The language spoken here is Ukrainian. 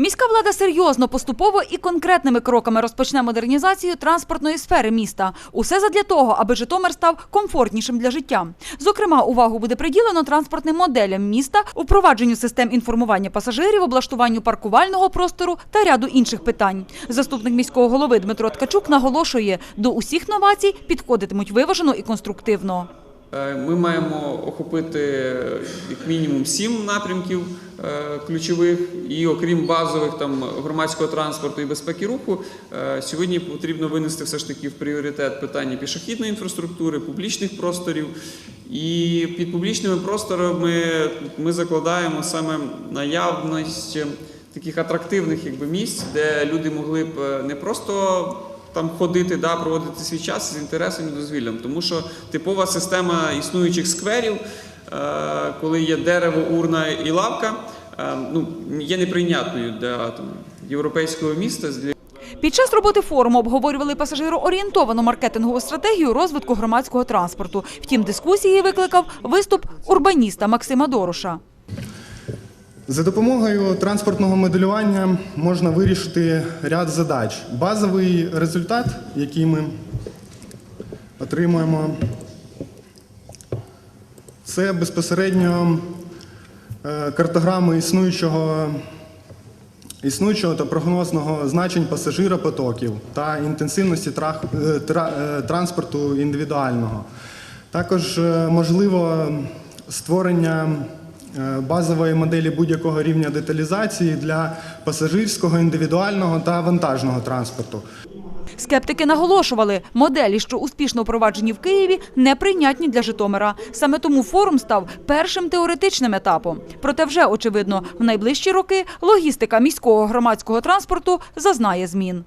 Міська влада серйозно, поступово і конкретними кроками розпочне модернізацію транспортної сфери міста. Усе задля того, аби Житомир став комфортнішим для життя. Зокрема, увагу буде приділено транспортним моделям міста, упровадженню систем інформування пасажирів, облаштуванню паркувального простору та ряду інших питань. Заступник міського голови Дмитро Ткачук наголошує, до усіх новацій підходитимуть виважено і конструктивно. Е, Ми маємо охопити е, як мінімум сім напрямків е, ключових, і окрім базових там громадського транспорту і безпеки руху, сьогодні потрібно винести все ж таки в пріоритет питання пішохідної інфраструктури, публічних просторів. І під публічними просторами ми закладаємо саме наявність таких атрактивних якби, місць, де люди могли б не просто там ходити, да, проводити свій час з інтересом і дозвіллям. Тому що типова система існуючих скверів, е, коли є дерево, урна і лавка, е, ну, є неприйнятною для там, європейського міста. Під час роботи форуму обговорювали пасажироорієнтовану маркетингову стратегію розвитку громадського транспорту. Втім, дискусії викликав виступ урбаніста Максима Дороша. За допомогою транспортного моделювання можна вирішити ряд задач. Базовий результат, який ми отримуємо, це безпосередньо е, картограми існуючого, існуючого та прогнозного значень пасажиропотоків та інтенсивності е, е, транспорту індивідуального. Також можливо створення базової моделі будь-якого рівня деталізації для пасажирського, індивідуального та вантажного транспорту. Скептики наголошували, моделі, що успішно впроваджені в Києві, неприйнятні для Житомира. Саме тому форум став першим теоретичним етапом. Проте вже очевидно, в найближчі роки логістика міського громадського транспорту зазнає змін.